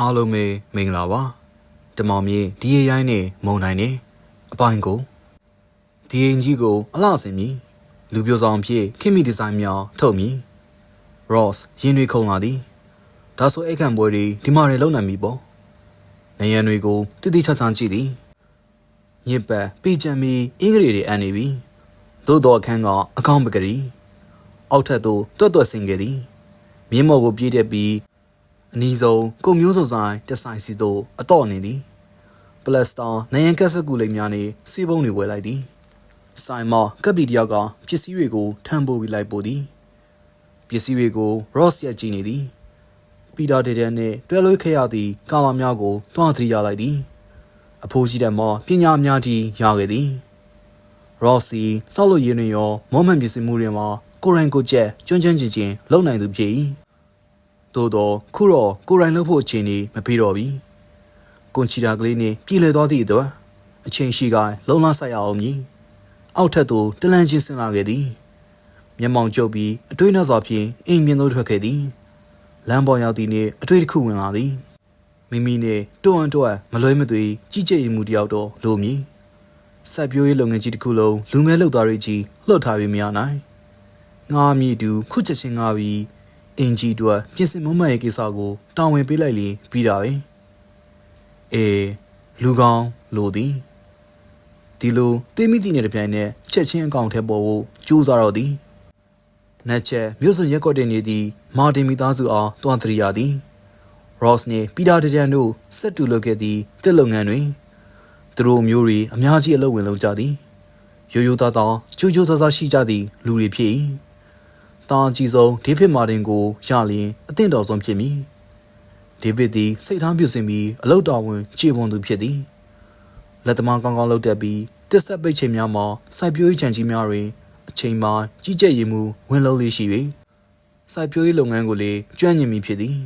အားလုံးပဲမင်္ဂလာပါတမောင်မြေဒီရရိုင်းနဲ့မုံတိုင်းနဲ့အပိုင်းကိုဒီရင်ကြီးကိုအလှဆင်မြည်လူပြိုဆောင်ဖြစ်ခင်မီဒီဇိုင်းများထုတ်မြည် Ross ရင်တွေခုံလာသည်ဒါဆိုအခန့်ပွဲတွေဒီမှာတွေလုံနိုင်ပြီပေါ့နေရန်တွေကိုတိတိကျကျကြည့်သည်ညစ်ပတ်ပေချံမီအင်္ဂလိပ်တွေအန်နေပြီသို့တော်အခန်းကအကောင့်ပကတိအောက်ထပ်သို့တွတ်တွတ်ဆင်ခဲ့သည်မြင်းမော်ကိုပြေးတက်ပြီး အနီးဆုံးကုံမျိုးစုံဆိုင်တက်ဆိုင်စီတို့အတော့နေသည်ပလတ်စတာနိုင်ရန်ကက်ဆက်ကူလိမ်များနဲ့စီးပုံးတွေဝယ်လိုက်သည်ဆိုင်မကပ်ပီတယောက်ကပစ္စည်းတွေကိုထမ်းပိုးပြီးလိုက်ပို့သည်ပစ္စည်းတွေကို Ross ရက်ကြည့်နေသည်ပီတာဒေဒန်နှင့်တွဲလွှဲခဲ့ရသည့်ကာလာများကိုတွားသတိရလိုက်သည်အဖိုးကြီးတဲ့မောပညာအများကြီးရခဲ့သည် Rossi စောက်လို့ရင်းတွင်ရောမောမှန်ပစ္စည်းမှုတွေမှာကိုရိုင်းကိုကျက်ကျွန်းကျွန်းချင်းချင်းလုံနိုင်သူဖြစ်၏ သို့တော့ခုတော့ကိုရိုင်းလုပ်ဖို့အချိန်ကြီးမပြေတော့ပြီကွန်ချီတာကလေးနဲ့ပြည်လဲသွားသည့်အတွက်အချိန်ရှိကလုံလဆိုင်ရအောင်မည်အောက်ထပ်သို့တလန့်ချင်းဆင်းလာခဲ့သည်မျက်မှောင်ကျုပ်ပြီးအတွေးနှောက်စွာဖြင့်အိမ်မြင်သို့ထွက်ခဲ့သည်လမ်းပေါ်ရောက်သည့်နေ့အတွေးတစ်ခုဝင်လာသည်မိမိနဲ့တွန်းတွန်းမလွဲမသွေကြီးကြပ်ရမှုတယောက်တော့လိုမည်စိုက်ပျိုးရေးလုပ်ငန်းကြီးတစ်ခုလုံးလူမဲလုပ်သားတွေကြီးလှုပ်ထားပြီးမရနိုင်ငါမြည်သူခုချက်ချင်းငါပြီး အင်ဂျီတို့ပြင်ဆင်မမရဲ့ကိစ္စကိုတာဝန်ပေးလိုက်ရင်ပြီးတာပဲအေးလူကောင်းလို့သည်ဒီလိုတေးမိတီနဲ့တပြိုင်နက်ချက်ချင်းအကောင့်ထဲပေါ်ဖို့ကြိုးစားတော့သည်နက်ချက်မြို့စွန်ရက်ကွက်တင်နေသည့်မာတင်မီသားစုအားတွန်းသတိရသည် Ross နှင့်ပီတာတကြန်တို့ဆက်တူလုပ်ခဲ့သည့်တစ်လုပ်ငန်းတွင်သူတို့မျိုးတွေအများကြီးအလုပ်ဝင်လုပ်ကြသည်ရိုးရိုးသားသားကြိုးကြိုးစားစားရှိကြသည့်လူတွေဖြစ်၏ တာအကြီးဆုံးဒေးဗစ်မာတင်ကိုရလျင်အသင့်တော်ဆုံးဖြစ်မည်ဒေးဗစ်သည်စိတ်ထားပြုစင်ပြီးအလုပ်တော်ဝင်ခြေပွန်သူဖြစ်သည်လက်သမားကောင်းကောင်းလုပ်တတ်ပြီးတစ်ဆက်ပိတ်ချိန်များမှာစိုက်ပျိုးရေးခြံကြီးများတွင်အချိန်မှကြီးကြပ်ရေးမှုဝင်လုံးလေးရှိ၍စိုက်ပျိုးရေးလုပ်ငန်းကိုလည်းကျွမ်းကျင်မိဖြစ်သည်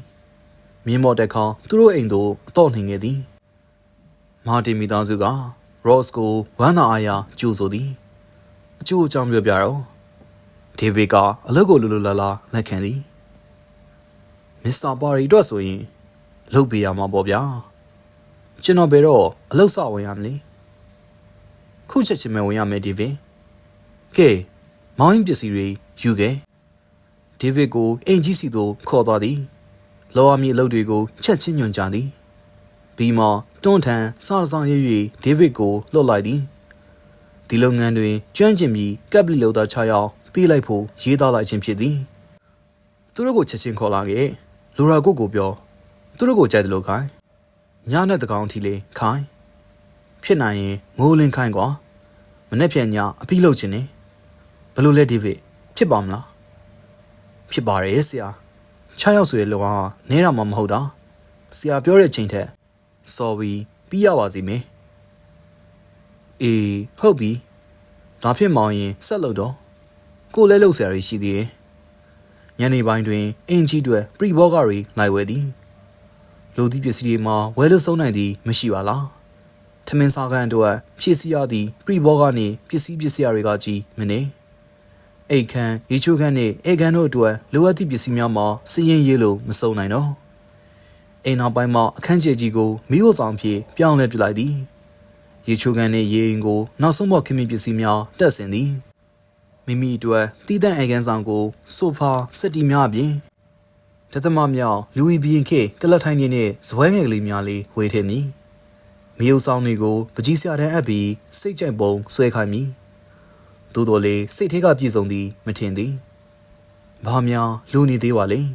မြင်းမော်တက်ခေါသူတို့အိမ်သို့အတော့နှင်ခဲ့သည်မာတင်မီသားစုက Ross ကိုဝမ်းသာအားရကြိုဆိုသည်အကျိုးအကြောင်းပြောပြတော့ ဒေးဗစ်ကအလုပ်ကိုလူလူလာလာလက်ခံသည်မစ္စတာပါရီအတွက်ဆိုရင်လုပ်ပေးရမှာပေါ့ဗျာကျွန်တော်ဘယ်တော့အလုပ်စဝင်ရမလဲခုချက်ချင်းပဲဝင်ရမယ်ဒေးဗစ်ကဲမောင်းရင်ပစ္စည်းတွေယူခဲ့ဒေးဗစ်ကိုအင်ဂျီစီသို့ခေါ်သွားသည်လောအမီအလုပ်တွေကိုချက်ချင်းညွှန်ကြားသည်ဘီမာတွန်းထန်စားစားရွ၍ဒေးဗစ်ကိုလှုပ်လိုက်သည်ဒီလုပ်ငန်းတွင်ကျွမ်းကျင်ပြီးကပ်ပလီလောသား6ယောက် ပေးလိုက်ဖို့ရေးသားလိုက်ခြင်းဖြစ်သည်သူတို့ကိုချက်ချင်းခေါ်လာခဲ့လိုရာကိုကိုပြောသူတို့ကိုကြိုက်တယ်လို့ခိုင်းညနဲ့တကောင်အထိလေးခိုင်းဖြစ်နိုင်ရင်မိုးလင်းခိုင်းကွာမနေ့ပြန်ညအပြီးလုပ်ခြင်းနေဘယ်လိုလဲဒေးဗစ်ဖြစ်ပါမလားဖြစ်ပါတယ်ဆရာ6ယောက်ဆိုရဲ့လောကနဲတာမှမဟုတ်တာဆရာပြောတဲ့ချိန်ထက် sorry ပြီးရပါစီမင်းအေးဟုတ်ပြီဒါဖြစ်မောင်ရင်ဆက်လုပ်တော့ ကိုလဲလုပ်ဆရာကြီးရှိသေးတယ်ညနေပိုင်းတွင်အင်ဂျီတွေပရီဘောဂါတွေလိုက်ဝဲသည်လူသည့်ပစ္စည်းတွေမှာဝဲလို့ဆုံးနိုင်သည်မရှိပါလားထမင်းစားကန်တို့ဖြည့်စည်းရသည့်ပရီဘောဂါနှင့်ပစ္စည်းပစ္စည်းတွေကကြီးမနေအိတ်ခမ်းရေချိုးခမ်းနှင့်အေကန်တို့အတွက်လိုအပ်သည့်ပစ္စည်းများမှာစည်ရင်ရေးလို့မစုံနိုင်တော့အိမ်နောက်ပိုင်းမှာအခန်းကျယ်ကြီးကိုမိဖို့ဆောင်ဖြင့်ပြောင်းလဲပြလိုက်သည်ရေချိုကန်နှင့်ရေရင်ကိုနောက်ဆုံးပေါ်ခင်မင်ပစ္စည်းများတက်ဆင်သည် မိမိအတွက်တည်တံ့အိမ်ကန်ဆောင်ကိုဆိုဖာစက်တီများအပြင်တသမမြောင်လူဝီဘီရင်ခေကလတ်ထိုင်းနေနဲ့ဇပွဲငယ်ကလေးများလေးဝေထည့်မည်မိဖို့ဆောင်တွေကိုပကြီးစရာတန်းအပ်ပြီးစိတ်ကြိုက်ပုံဆွဲခိုင်းမည်သို့တော်လေစိတ်ထဲကပြည့်စုံသည်မထင်သည်ဘာများလူနေသေးပါလိမ့်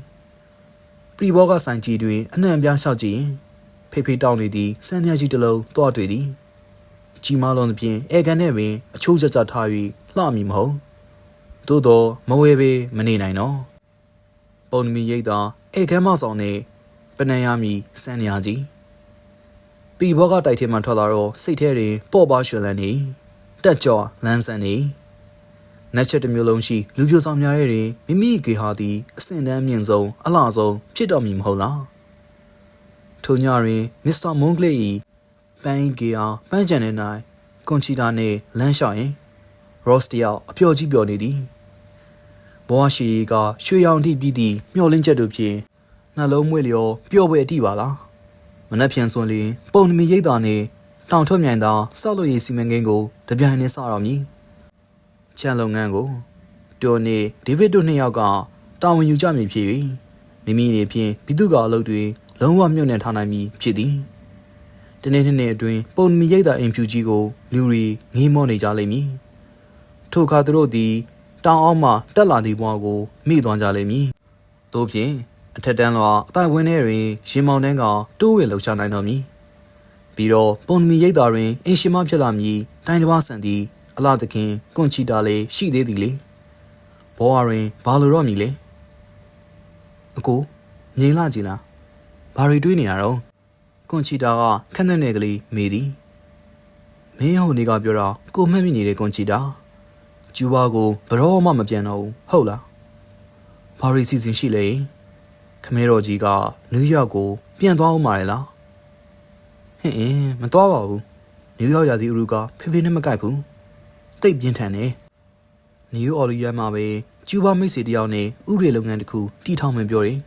ပရီဘောကဆိုင်ကြီးတွင်အနှံ့အပြားလျှောက်ကြည့်ရင်ဖေဖေတောင်းနေသည့်စမ်းမြကြီးတစ်လုံးတွားတွေ့သည်ကြီးမားလုံးသဖြင့်အေကန်နဲ့ပင်အချိုးကျကျထား၍လှမည်မဟုတ် သို့တော့မဝဲပေမနေနိုင်တော့ပုံမီရိတ်သာအေကန်မဆောင်နဲ့ပနံရမီစမ်းညာကြီးပရီဘောကတိုက်ထဲမှထွက်လာတော့စိတ်ထဲတွင်ပေါ့ပါရွှင်လန်းနေတက်ကြော်လန်းဆန်းနေနက်ချက်တစ်မျိုးလုံးရှိလူပြိုဆောင်များရဲ့တွင်မိမိကေဟာသည်အဆင့်တန်းမြင့်ဆုံးအလှဆုံးဖြစ်တော်မူမဟုတ်လားထိုညတွင်မစ္စတာမွန်ကလေး၏ပန်းဤကေဟာပန်းချန်တဲ့၌ကွန်ချီတာနှင့်လမ်းလျှောက်ရင်ရော့စတယောက်အပျော်ကြီးပျော်နေသည် ဘဝရှိရီကရွှေရောင်တိပြီးသည့်မျောလင်းချက်တို့ဖြင့်နှလုံးမွေ့လျော်ပျော်ပွဲအတိပါလားမနှက်ဖြန်စွန်လျင်ပုံနမီရိတ်တာနှင့်တောင်ထွက်မြိုင်သာစောက်လို့ရေးစီမံကိန်းကိုတပြိုင်နက်စတော်မည်ချန်လုပ်ငန်းကိုတိုနေဒေးဗစ်တို့နှစ်ယောက်ကတာဝန်ယူကြမည်ဖြစ်၍မိမိအနေဖြင့်ပြည်သူ့ကအလုပ်တွေလုံးဝမြုပ်နှံထားနိုင်မည်ဖြစ်သည်တနေ့နှစ်နှစ်အတွင်းပုံနမီရိတ်တာအင်ဖြူကြီးကိုလူရီငေးမောနေကြလိမ့်မည်ထိုအခါသူတို့သည် တောင်အောက်မှတက်လာသည့်ဘဝကိုမိသွားကြလိမ့်မည်တို့ဖြင့်အထက်တန်းလောအတိုင်ဝင်းထဲတွင်ရင်မောင်နှန်းကတိုးဝေလှုပ်ရှားနိုင်တော်မည်ပြီးတော့ပုံနမီရိတ်တာတွင်အင်ရှင်မဖြစ်လာမည်တိုင်းတစ်ပါးဆန်သည်အလားတခင်ကွန်ချီတာလေးရှိသေးသည်လေဘောဝရင်ဘာလို့တော့မည်လဲအကိုငြိမ်လာကြည်လားဘာတွေတွေးနေရတော့ကွန်ချီတာကခက်နဲ့နဲ့ကလေးမေးသည်မင်းဟိုနေကပြောတာကိုမှတ်မိနေတဲ့ကွန်ချီတာ ကျူပါကိုဘရောမှမပြန်တော့ဘူးဟုတ်လားဘာရီစီစဉ်ရှိလဲခမဲတော်ကြီးကနယူးယောက်ကို ပြန်သွားအောင်မာရလားဟင်အင်းမသွားပါဘူးနယူးယောက်ရာသီဥတုကဖေဖေနဲ့မကိုက်ဘူးတိတ်ပြင်းထန်နေနယူးအော်လီယန်မှာပဲကျူဘာမိတ်ဆွေတယောက်နဲ့ဥရေလုပ်ငန်းတစ်ခုတီထောင်မှပြောတယ်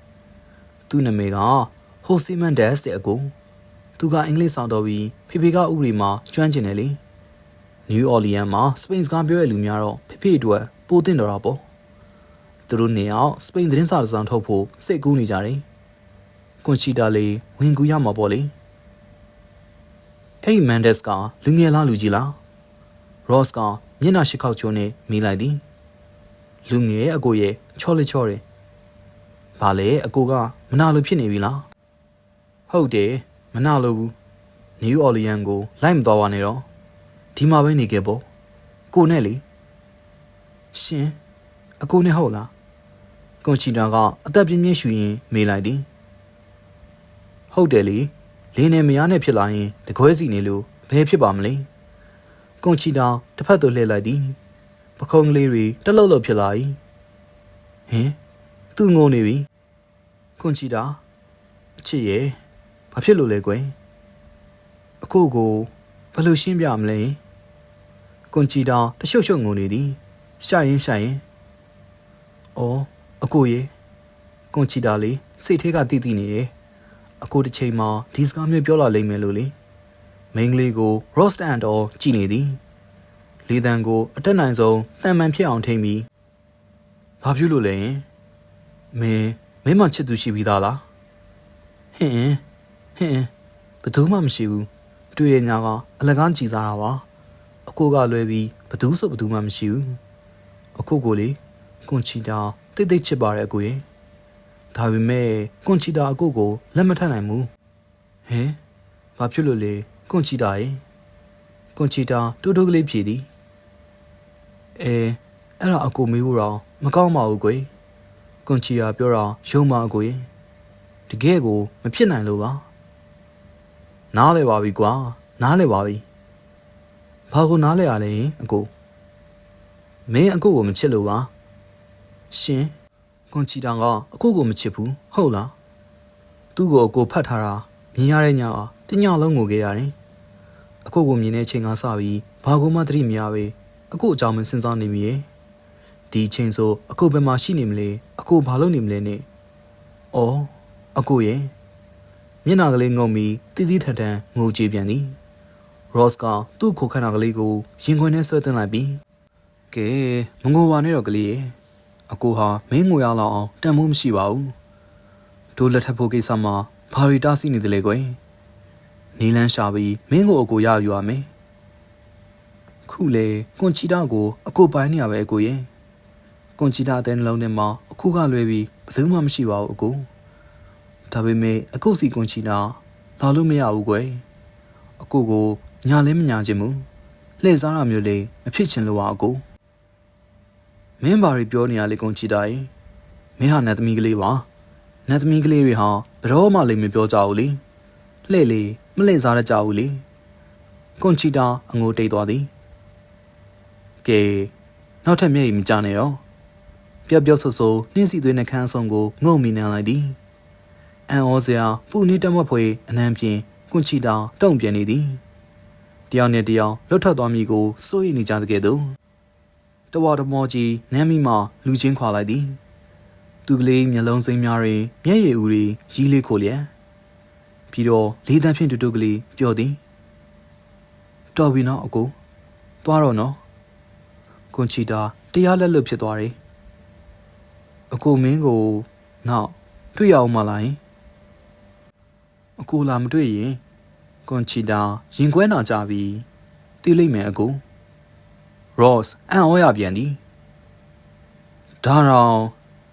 သူ့နာမည်ကဟိုစီမန်ဒက်စ်တဲ့အကိုသူကအင်္ဂလိပ်ဆောင်တော်ပြီးဖေဖေကဥရေမှာကျွမ်းကျင်တယ်လေ နယူးအော်လီယန်မှာစပိန်စကားပြောတဲ့လူများတော့ဖေဖေအတွက်ပိုတင်တော်တာပေါ့သူတို့နေအောင်စပိန်သတင်းစာတစ်စောင်ထုတ်ဖို့စိတ်ကူးနေကြတယ်ကွန်ချီတာလေးဝင်ကူရမှာပေါ့လေအဲ့ဒီမန်ဒက်စ်ကလူငယ်လားလူကြီးလားရော့စ်ကမျက်နှာရှိခောက်ချိုးနဲ့မိလိုက်သည်လူငယ်အကိုရဲ့ချော့လက်ချော့တယ်ဘာလဲအကိုကမနာလိုဖြစ်နေပြီလားဟုတ်တယ်မနာလိုဘူးနယူးအော်လီယန်ကိုလိုက်မသွားပါနဲ့တော့ ဒီမှာပဲနေခဲ့ပေါ့ကိုနဲ့လေရှင်အကိုနဲ့ဟုတ်လားကွန်ချီတာကအသက်ပြင်းပြင်းရှူရင်းမေးလိုက်သည်ဟုတ်တယ်လေလင်းနဲ့မယားနဲ့ဖြစ်လာရင်တကွဲစီနေလို့ဘယ်ဖြစ်ပါမလဲကွန်ချီတာတစ်ဖက်သို့လှည့်လိုက်သည်ပခုံးကလေးတွေတက်လောက်လောက်ဖြစ်လာ၏ဟင်သူ့ငုံနေပြီကွန်ချီတာအချစ်ရဲ့ဘာဖြစ်လို့လဲကွယ်အခုကိုဘယ်လိုရှင်းပြမလဲ ကွန်ချီတာတရှုပ်ရှုပ်ငုံနေသည်ရှာရင်ရှာရင်အော်အကိုရေကွန်ချီတာလေးစိတ်ထဲကတည်တည်နေတယ်အကိုတစ်ချိန်မှာဒီစကားမျိုးပြောလာလိမ့်မယ်လို့လေမိန်းကလေးကို roast and တော်ကြည်နေသည်လေတံကိုအတက်နိုင်ဆုံးတန်မှန်ဖြစ်အောင်ထိမ့်ပြီးဘာဖြစ်လို့လဲမင်းမင်းမချစ်သူရှိပြီးသားလားဟင်ဟင်ဘယ်သူမှမရှိဘူးတွေ့ရညာကအလကားကြည်စားတာပါ အကိုကလွဲပြီးဘယ်သူဆိုဘယ်သူမှမရှိဘူးအခုကိုလေကွန်ချီတာတိတ်တိတ်ချစ်ပါတယ်အကိုရဲ့ဒါပေမဲ့ကွန်ချီတာအကိုကိုလက်မထပ်နိုင်ဘူးဟင်ဘာဖြစ်လို့လဲကွန်ချီတာရေကွန်ချီတာတူတူကလေးဖြည်သည်အဲအဲ့ဒါအကိုမေးဖို့တော့မကောင်းပါဘူးကွယ်ကွန်ချီတာပြောတာယုံပါအကိုရေတကယ်ကိုမဖြစ်နိုင်လို့ပါနားလဲပါပြီကွာနားလဲပါပြီ ဘာကိုနားလဲရလဲအကိုမင်းအကိုကိုမချစ်လို့ပါရှင်ကွန်ချီတာကအကိုကိုမချစ်ဘူးဟုတ်လားသူ့ကိုအကိုဖတ်ထားတာမြင်ရတဲ့ညကတညလုံးငိုခဲ့ရတယ်အကိုကိုမြင်တဲ့အချိန်ကစပြီးဘာကိုမှသတိမရပဲအကိုအကြောင်းမစဉ်းစားနေမိရဲ့ဒီအချိန်ဆိုအကိုဘယ်မှာရှိနေမလဲအကိုဘာလုပ်နေမလဲနဲ့အော်အကိုရဲ့မျက်နှာကလေးငုံပြီးတီးတီးထန်ထန်ငိုကြည့်ပြန်သည် ရော့စ်ကသူ့ခိုခန္ဓာကလေးကိုရင်ခွင်ထဲဆွဲသွင်းလိုက်ပြီးကဲမငိုပါနဲ့တော့ကလေးရဲ့အကိုဟာမင်းငိုရလောက်အောင်တန်မိုးမရှိပါဘူးတို့လက်ထပ်ဖို့ကိစ္စမှာဘာရီတားစီနေတယ်လေကွယ်နီလန်းရှာပြီးမင်းကိုအကိုရယူရမယ်ခုလေကွန်ချီတာကိုအကိုပိုင်းနေရပဲအကိုရဲ့ကွန်ချီတာအတဲ့နှလုံးထဲမှာအခုကလွဲပြီးဘယ်သူမှမရှိပါဘူးအကိုဒါပေမဲ့အကိုစီကွန်ချီတာလာလို့မရဘူးကွယ် အကိုကိုညာလဲမညာခြင်းဘူးလှည့်စားရမျိုးလေးမဖြစ်ချင်လို့ပါအကိုမင်းဘာတွေပြောနေရလဲကွန်ချီတာရေမင်းဟာနတ်သမီးကလေးပါနတ်သမီးကလေးတွေဟာဘယ်တော့မှလည်းမပြောကြဘူးလေလှဲ့လေမလှည့်စားရကြဘူးလေကွန်ချီတာအငိုတိတ်သွားသည်ကဲနောက်ထပ်မျက်ရည်မကြနဲ့တော့ပျော့ပျော့ဆဆနှင်းစီသွေးနှကန်းဆောင်ကိုငုံမိနေလိုက်သည်အန်ဩစရာပူနေတမတ်ဖွေအနှံဖြင့် ကွန်ချီတာတုံ့ပြန်နေသည်တယောက်နဲ့တယောက်လွတ်ထွက်သွားမိကိုစိုးရိမ်နေကြတဲ့ကဲ့သို့တဝါတမောကြီးနမ်းမိမှလူချင်းခွာလိုက်သည်သူကလေးမျက်လုံးစိမ်းများတွင်မျက်ရည်ဦးတွေရီးလေးခိုလျက်ပြီးတော့လေးတန်းဖြင့်တူတူကလေးပြောသည်တော်ပြီနော်အကိုသွားတော့နော်ကွန်ချီတာတရားလက်လွတ်ဖြစ်သွားတယ်အကိုမင်းကိုနောက်တွေ့ရအောင်မလားယင်အကိုလာမတွေ့ရင် ကွန်ချီတာရင်ခွဲနာကြပြီတီးလိုက်မယ်အကို Ross အံ့ဩရပြန်သည်ဒါတော့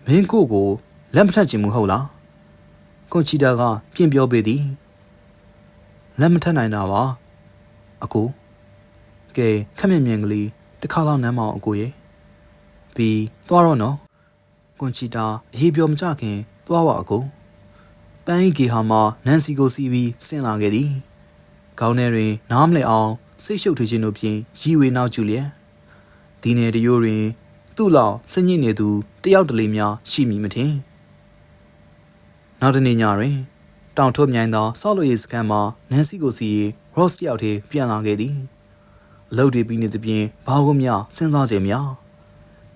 မင်းကိုကိုလက်မထက်ချင်ဘူးဟုတ်လားကွန်ချီတာကပြင်ပြောပေသည်လက်မထက်နိုင်တာပါအကိုကဲခက်မြင်မြင်ကလေးတစ်ခါလောက်နမ်းမအောင်အကိုရဲ့ပြီးသွားတော့နော်ကွန်ချီတာအရေးပြောမကြခင်သွားပါအကိုပန်းဤဂေဟာမှာနန်စီကိုစီးပြီးဆင်းလာခဲ့သည် ခေါင်းထဲတွင်နားမလည်အောင်စိတ်ရှုပ်ထွေးခြင်းတို့ဖြင့်ရီဝေနောက်ကျူလျက်ဒီနယ်တရိုးတွင် သူ့လောက်စညစ်နေသူတယောက်တလေများရှိမည်မထင်နောက်တနေ့ညတွင် တောင်ထုတ်မြိုင်သောဆောက်လို့ရေးစခန်းမှာနန်စီကိုစီရော့စ်တယောက်တည်းပြန်လာခဲ့သည်အလုပ်တွေပြီးနေသဖြင့်ဘာကိုမျှစဉ်းစားခြင်းများ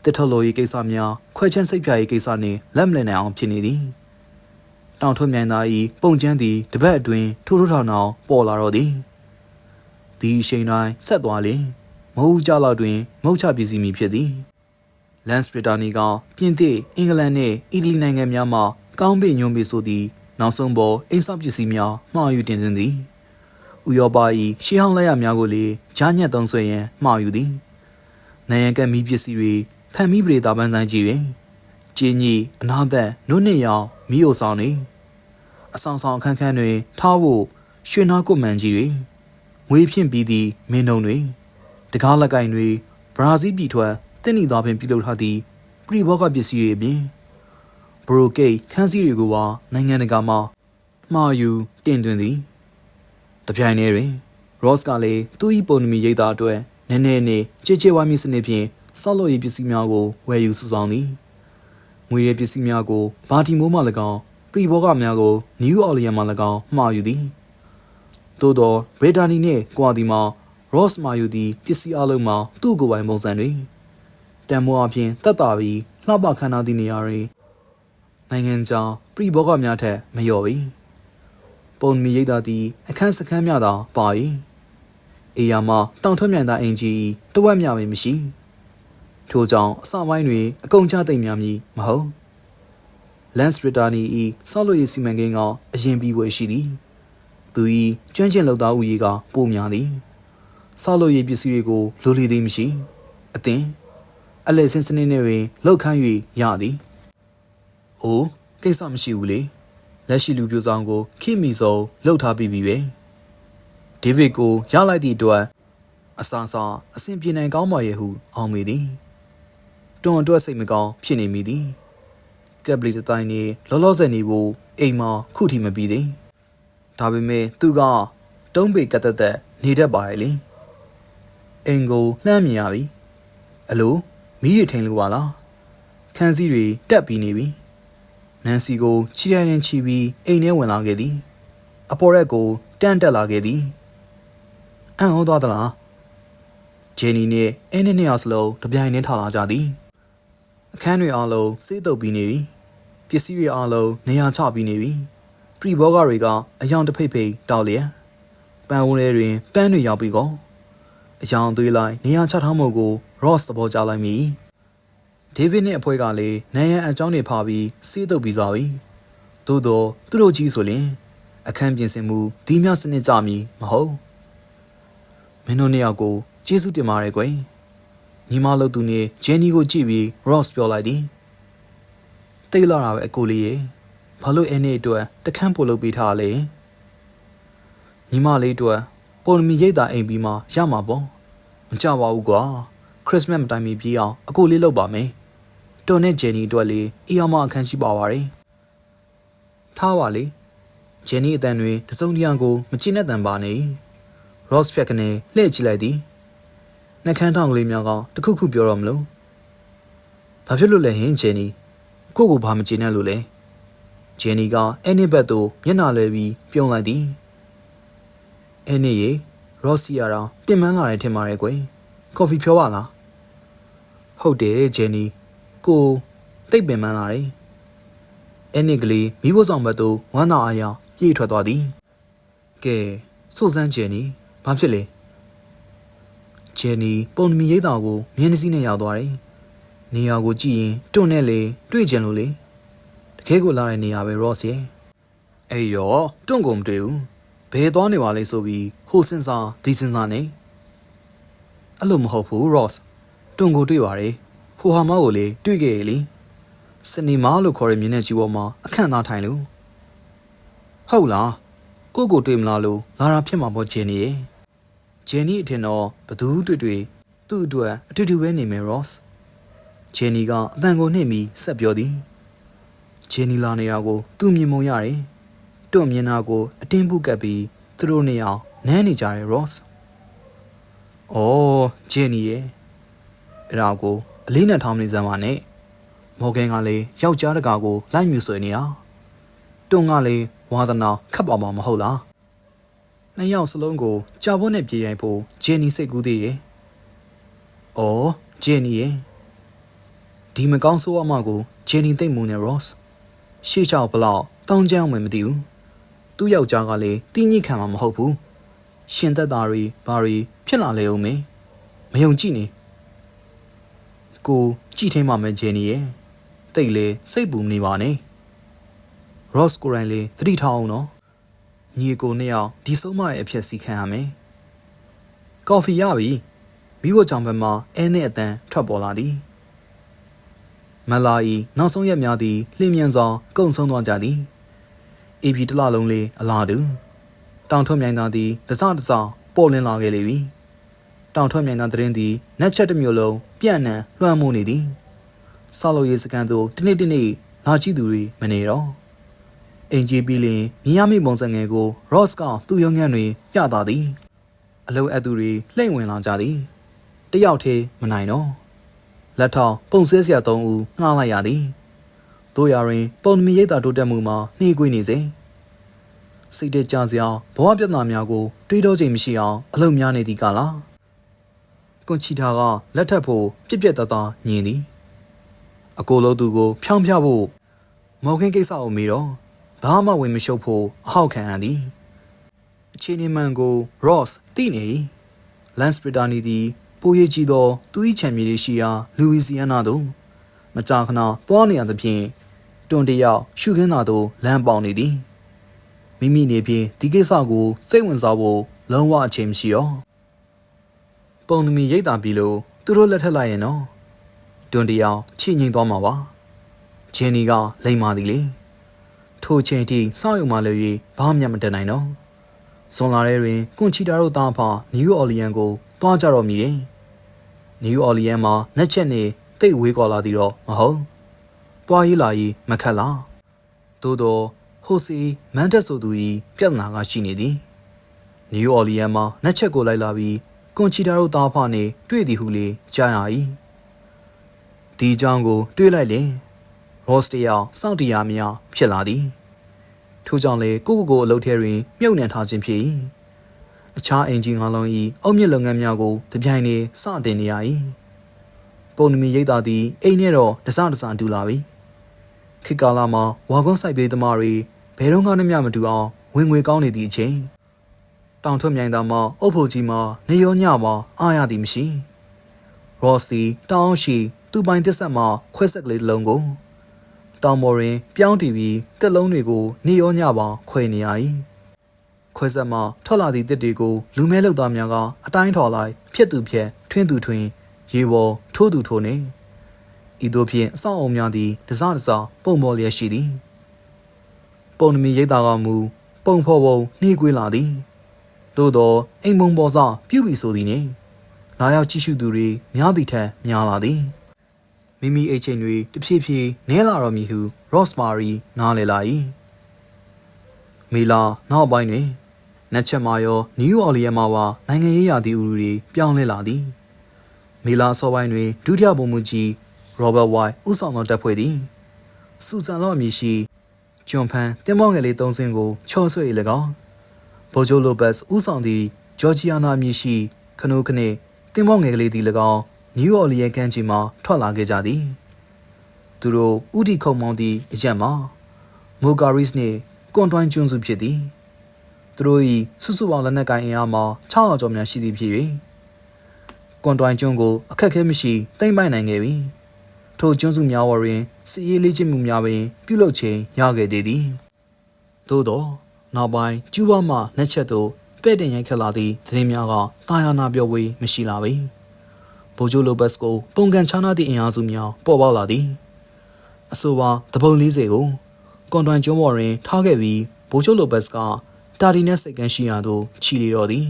တစ်ထုတ်လို့ရေးကိစ္စများခွဲချမ်းစိတ်ပြရေးကိစ္စနှင့်လက်မလည်နိုင်အောင်ဖြစ်နေသည် တောင်ထုတ်မြိုင်သား၏ပုံချမ်းသည်တပတ်အတွင်းထိုးထိုးထောင်ထောင်ပေါ်လာတော့သည်ဒီအချိန်တိုင်းဆက်သွားလျင်မဟုတ်ကြလောက်တွင်မုတ်ချပစ္စည်းမီဖြစ်သည်လန်စပရီတာနီကပြင်သစ်အင်္ဂလန်နှင့်အီတလီနိုင်ငံများမှကောင်းပေညွန်ပေဆိုသည့်နောက်ဆုံးပေါ်အိမ်ဆောက်ပစ္စည်းများမှားယူတင်သွင်းသည်ဥရောပ၏ရှေးဟောင်းလက်ရများကိုလေကြားညက်သုံးဆွဲရန်မှားယူသည်နိုင်ငံကမီးပစ္စည်းတွေဖန်မီပရိသာပန်းဆိုင်ကြီးတွင်ကျင်းကြီးအနာသက်နုနှစ်ရောင် မီးအိုဆောင်နေအဆောင်ဆောင်အခန်းခန်းတွင်ထားဖို့ရွှေနာကွတ်မှန်ကြီးတွေငွေဖြင့်ပြီးသည့်မင်းုံတွေတကားလက်ကင်တွေဘရာဇီးပြည်ထွက်တင်းနီသွားဖြင့်ပြုလုပ်ထားသည့်ပရိဘောဂပစ္စည်းတွေအပြင်ဘရိုကိတ်ခန်းစည်းတွေကိုပါနိုင်ငံတကာမှမှားယူတင်သွင်းသည်တပြိုင်တည်းတွင် Ross ကလည်းသူ၏ပုံနမီရိတ်သားအတွက်နည်းနည်းနဲ့ကြည်ကြဲဝိုင်းမီစနစ်ဖြင့်ဆောက်လုပ်ရေးပစ္စည်းများကိုဝယ်ယူစုဆောင်သည် ငွေရဲပစ္စည်းများကိုဘာတီမိုးမှ၎င်းပရီဘောဂများကိုနယူးအော်လီယံမှ၎င်းမှာယူသည်သို့သောဘရစ်တာနီနှင့်ကွာဒီမှာ Ross မှာယူသည့်ပစ္စည်းအလုံးမှာသူ့ကိုယ်ပိုင်ပုံစံတွင်တန်မိုးအပြင်တက်တာပြီးလှပခမ်းနားသည့်နေရာတွင်နိုင်ငံခြားပြည်ဘောကများထက်မလျော့ပေပုံမီရိတ်သားသည်အခန်းစခန်းများသာပါ၏အေယာမှာတောင်ထွက်မြိုင်သားအင်ကြီးတဝက်မြပင်မရှိ ထို့ကြောင့်အစပိုင်းတွင်အကုန်ချသိမ့်များမည်မဟုတ်လန်စရတာနီ၏ဆောက်လုပ်ရေးစီမံကိန်းကအရင်ပြီးဝယ်ရှိသည်သူ၏ကျွမ်းကျင်လုပ်သားဦးရေကပိုများသည်ဆောက်လုပ်ရေးပစ္စည်းတွေကိုလိုလီသည်မရှိအသင်အလဲစင်စနစ်နဲ့တွင်လောက်ခန်း၍ရသည်။အိုးကိစ္စမရှိဘူးလေ။လက်ရှိလူပြိုဆောင်ကိုခိမီဆုံးလှုပ်ထားပြီးပြီပဲ။ဒေးဗစ်ကိုရလိုက်သည့်အတွက်အဆန်ဆာအဆင်ပြေနိုင်ကောင်းပါရဲ့ဟုအောင်မိသည်။ တွန်အတွက်စိတ်မကောင်းဖြစ်နေမိသည်။ကက်ပလီတတိုင်းနေလောလောဆယ်နေဖို့အိမ်မှာခုထိမပြီးသည်။ဒါပေမဲ့သူကတုံးပေကတ်တက်တက်နေတတ်ပါရဲ့လေ။အိမ်ကိုလှမ်းမြင်ရပြီ။အလိုမီးရထိန်လို့ပါလားခန်းစည်းတွေတက်ပြီးနေပြီနန်စီကိုချီတိုင်းနဲ့ချီပြီးအိမ်ထဲဝင်လာခဲ့သည်အပေါ်ရက်ကိုတန်းတက်လာခဲ့သည်အံ့ဩသွားသလားဂျယ်နီနဲ့အင်းနဲ့နှစ်ယောက်စလုံးတပြိုင်တည်းထလာကြသည် အခန်းတွေအားလုံးစေးတုပ်ပြီးနေပြီပစ္စည်းတွေအားလုံးနေရာချပြီးနေပြီပရီဘောဂတွေကအယောင်တဖိတ်ဖိတ်တောက်လျက်ပန်းဝန်းထဲတွင်ပန်းတွေရောက်ပြီးကောအယောင်သွေးလိုက်နေရာချထားမှုကို Ross သဘောကျလိုက်မိဒေးဗစ်နဲ့အဖွဲကလည်းနိုင်ရန်အကြောင်းတွေဖာပြီးစေးတုပ်ပြီးသွားပြီသို့တော့သူတို့ကြီးဆိုရင်အခန်းပြင်ဆင်မှုဒီမြစနစ်ကြမည်မဟုတ်မင်းတို့နှစ်ယောက်ကိုကျေးဇူးတင်ပါတယ်ကွယ် ညီမလို့သူနဲ့ဂျန်နီကိုကြည့်ပြီး Ross ပြောလိုက်သည်တိတ်လာတာပဲအကိုလေးရေဘာလို့အဲ့နေ့အတွက်တခန်းပို့လုပ်ပေးထားလဲညီမလေးအတွက်ပုံမီရိတ်တာအိမ်ပြီးမှရမှာပေါ့မကြပါဘူးကွာခရစ်စမတ်မတိုင်မီပြီးအောင်အကိုလေးလုပ်ပါမယ်တွန်နဲ့ဂျယ်နီအတွက်လေးအီယာမအခန်းရှိပါပါတယ်ထားပါလေဂျယ်နီအတန်တွင်တစုံတရာကိုမချိနဲ့တန်ပါနေရော့စ်ဖက်ကနေလှည့်ကြည့်လိုက်သည် နှကန်းထောင်ကလေးများကတခုခုပြောတော့မလို့ဘာဖြစ်လို့လဲဟင်ဂျယ်နီကိုကိုဘာမချိနဲ့လို့လဲဂျယ်နီကအဲနစ်ဘက်သို့မျက်နှာလဲပြီးပြုံးလိုက်သည်အဲနစ်ရေရော့စီယာတော့ပြင်ပန်းလာတယ်ထင်ပါတယ်ကွယ်ကော်ဖီဖြောပါလားဟုတ်တယ်ဂျယ်နီကိုတိတ်ပင်ပန်းလာတယ်အဲနစ်ကလေးမိဖို့ဆောင်ဘက်သို့ဝမ်းသာအားရပြေးထွက်သွားသည်ကဲစိုးစမ်းဂျယ်နီဘာဖြစ်လဲ ဂျယ်နီပုံမီရိတ်တာကိုမျက်နှာစီးနဲ့ရောက်သွားတယ်နေရာကိုကြည့်ရင်တွန့်နဲ့လေတွေ့ကြံလို့လေတကယ်ကိုလာတဲ့နေရာပဲ Ross ရဲ့အဲ့ရောတွန့်ကိုမတွေ့ဘူးဘယ်သွားနေပါလဲဆိုပြီးဟိုစင်စာဒီစင်စာနဲ့အဲ့လိုမဟုတ်ဘူး Ross တွန့်ကိုတွေ့ပါတယ်ဟိုဟာမောက်ကိုလေတွေ့ခဲ့ရလေစနီမာလို့ခေါ်တဲ့မြင်းနဲ့ကြီးပေါ်မှာအခန့်သားထိုင်လို့ဟုတ်လားကိုကိုတွေ့မလားလို့လာတာဖြစ်မှာပေါ့ဂျန်နီရဲ့ ဂျန်နီအထင်တော့ဘသူတွေ့တွေ့သူ့အတွက်အတူတူပဲနေမယ် Ross ဂျန်နီကအတန်ကိုနှိမ့်ပြီးဆက်ပြောသည်ဂျန်နီလာနေတာကို သူ့မြင်မုံရတယ်တွန့်မြင်တာကို အတင်းပုတ်ကပ်ပြီးသူတို့နေအောင်နမ်းနေကြတယ် Ross အော်ဂျန်နီရဲ့အဲ့ဒါကိုအလေးနဲ့ထောင်းနေစမ်းပါနဲ့မော်ဂန်ကလည်းယောက်ျားတကာကိုလိုက်မြူဆွေနေတာတွန့်ကလည်းဝါသနာခတ်ပါမှာမဟုတ်လား နှစ်ယောက်စလုံးကိုကြာပွန်းနဲ့ပြေးရိုက်ဖို့ဂျန်နီစိတ်ကူးသေးရဲ့။အော်ဂျန်နီရဲ့ဒီမကောင်းဆိုးအမကိုဂျန်နီသိမ့်မှုနဲ့ Ross ရှေ့လျှောက်ဘလောက်တောင်းကြမ်းမှမသိဘူး။သူ့ယောက်ျားကလည်းတင်းညစ်ခံမှာမဟုတ်ဘူး။ရှင်သက်သားတွေဘာတွေဖြစ်လာလေအောင်မေ။မယုံကြည်နေ။ကိုကြည့်ထင်းပါမယ်ဂျန်နီရဲ့။တိတ်လေစိတ်ပူမနေပါနဲ့။ Ross ကိုယ်တိုင်လေသတိထားအောင်နော် ညီကိုနှစ်ယောက်ဒီဆုံးမရဲ့အဖြစ်စီခံရမယ်ကော်ဖီရပြီမိဖို့ကြောင့်ဘက်မှာအဲနဲ့အတန်ထွက်ပေါ်လာသည်မလာဤနောက်ဆုံးရက်များသည်လျင်မြန်စွာကုံဆုံးသွားကြသည်အေပီတလလုံးလေးအလားတူတောင်ထွက်မြိုင်သားသည်တစတစပေါ်လင်းလာခဲ့လေပြီတောင်ထွက်မြိုင်သားတရင်သည်နက်ချက်တစ်မျိုးလုံးပြန့်နှံ့လွှမ်းမိုးနေသည်ဆောက်လုပ်ရေးစကန်သို့တနေ့တနေ့လာကြည့်သူတွေမနေတော့ အင်ဂျီပီလင်မြင်ရမိပုံစံငယ်ကို Ross ကသူ့ရုံငန်းတွင်ပြသသည်အလုံးအပ်သူတွေလှိမ့်ဝင်လာကြသည်တယောက်သေးမနိုင်တော့လက်ထောင်ပုံဆွဲစရာ၃ဦးငှားလိုက်ရသည်တို့ရရင် ပုံမီရိတ်တာတိုးတက်မှုမှာနှေးကွေးနေစေစိတ်တကြစရာဘဝပြဿနာများကိုတွေးတောချိန်မရှိအောင်အလုံးများနေသည်ကလားကွန်ချီတာကလက်ထပ်ဖို့ပြက်ပြက်တသားညင်သည်အကိုလုံးသူကို ဖြောင်းပြဖို့မော်ခင်းကိစ္စကိုမေးတော့ ဘာမှဝင်မရှုပ်ဖို့အဟောက်ခံရသည်အခြေအနေမှန်ကို Ross သိနေ Lance Brittany သည်ပိုရကြီးသောသူ၏ချန်ပီယံရှိရာလူဝီစီယန်နာသို့မကြာခဏသွားနေရသဖြင့်တွန်တယောက်ရှုခင်းသာသို့လမ်းပေါင်နေသည်မိမိနေဖြင့်ဒီကိစ္စကိုစိတ်ဝင်စားဖို့လုံးဝအချိန်မရှိတော့ပုံနမီရိတ်တာပြီလို့သူတို့လက်ထက်လိုက်ရင်တော့တွန်တယောက်ချိငိမ့်သွားမှာပါဂျင်နီကလိမ့်မာသည်လေ ထိုချိန်ထိစောင့်ယူမှလည်း၍ဘာမှမတတ်နိုင်တော့ဇွန်လာထဲတွင်ကွန်ချီတာတို့သားဖာနယူးအော်လီယန်ကိုတွားကြတော့မည်။နယူးအော်လီယန်မှာနှက်ချက်နေတိတ်ဝေးကော်လာသည်တော့မဟုတ်။တွားရေးလာရေးမခက်လား။သို့တော့ဟိုစီမန်တက်ဆိုသူ၏ပြဿနာကရှိနေသည်။နယူးအော်လီယန်မှာနှက်ချက်ကိုလိုက်လာပြီးကွန်ချီတာတို့သားဖာနေတွေ့သည်ဟုလေကြားရ၏။ဒီအကြောင်းကို တွေးလိုက်လင် ရော့စတယောက်စောင့်တရားများဖြစ်လာသည်ထို့ကြောင့်လေကိုကိုကိုအလုပ်ထဲတွင်မြုပ်နှံထားခြင်းဖြစ်၏အခြားအင်ဂျင်ငါလုံး၏အုတ်မြစ်လုပ်ငန်းများကိုတပြိုင်တည်းစတင်နေရ၏ပုံနမီရိတ်သားသည်အိမ်နဲ့တော့တစတစတူလာပြီခေတ်ကာလမှာဝါကွန်းစိုက်ပေးသမားတွေဘယ်တော့မှမမတူအောင်ဝင်ငွေကောင်းနေသည့်အချိန်တောင်ထွက်မြိုင်သားမှာအုပ်ဖို့ကြီးမှာနေရောညမှာအားရသည်မရှိရော့စီတောင်းရှိသူ့ပိုင်တစ်ဆက်မှာခွဲဆက်ကလေးတစ်လုံးကို တောင်ပေါ်တွင်ပြောင်းတည်ပြီးတက်လုံးတွေကိုနေရောညပါခွဲနေရ၏ခွဲဆက်မှထွက်လာသည့်တစ်တွေကိုလူမဲလောက်သားများကအတိုင်းထော်လိုက်ဖြက်သူဖြက်ထွင်းသူထွင်းရေပေါ်ထိုးသူထိုးနေဤသို့ဖြင့်အဆောင်အုံများသည်တစတစပုံပေါ်လျက်ရှိသည်ပုံနမီရိတ်တာကမူပုံဖော်ပုံနှေးကွေးလာသည်သို့သောအိမ်မုံပေါ်စပြုပြီဆိုသည်နှင့်လာရောက်ကြည့်ရှုသူတွေများသည့်ထက်များလာသည် မိမိအိတ်ချိန်တွေတဖြည်းဖြည်းနဲလာတော်မူဟု Rosemary နားလည်လာ၏မီလာနောက်ပိုင်းတွင်နက်ချက်မာရောနယူးအော်လီယံမှာပါနိုင်ငံရေးရာသီဥတုတွေပြောင်းလဲလာသည်မီလာစောပိုင်းတွင်ဒုတိယဗိုလ်မှူးကြီး Robert White ဦးဆောင်သောတပ်ဖွဲ့သည်စူဇန်လော့အမည်ရှိဂျွန်ဖန်တင်မောငယ်လေး၃စင်းကိုချော်ဆွဲ၏၎င်းဘိုဂျိုလိုဘတ်ဦးဆောင်သည့်ဂျော်ဂျီယာနာအမည်ရှိခနိုးခနေတင်မောငယ်ကလေးသည်၎င်း နယူးအော်လီယန်ကမ်းခြေမှထွက်လာခဲ့ကြသည်သူတို့ဥတီခုံမောင်းသည့်အရက်မှာမိုကာရစ်နှင့်ကွန်တွိုင်းကျွန်းစုဖြစ်သည်သူတို့၏စုစုပေါင်းလက်နက်ကိုင်အင်အားမှာ600ကျော်များရှိသည်ဖြစ်၍ကွန်တွိုင်ကျွန်းကိုအခက်အခဲမရှိသိမ်းပိုက်နိုင်ခဲ့ပြီထိုကျွန်းစုများဝတွင်စီရေးလေးချင်းမှုများပင်ပြုလုပ်ခြင်းရခဲ့သေးသည်သို့သောနောက်ပိုင်းကျူးဘာမှနှက်ချက်သို့ပဲ့တင်ရိုက်ခတ်လာသည့်သတင်းများကတာယာနာပြောဝေးမရှိလာပေ ဗိုလ်ချုပ်လိုပတ်စ်ကိုပုံကန်ချနာသည့်အင်အားစုများပေါ်ပေါက်လာသည်အဆိုပါတပုံ40ကိုကွန်တွန်ကျွန်းပေါ်တွင်ထားခဲ့ပြီးဗိုလ်ချုပ်လိုပတ်စ်ကတာဒီနက်စိတ်ကန်းရှိရာသို့ခြီလီတော်သည်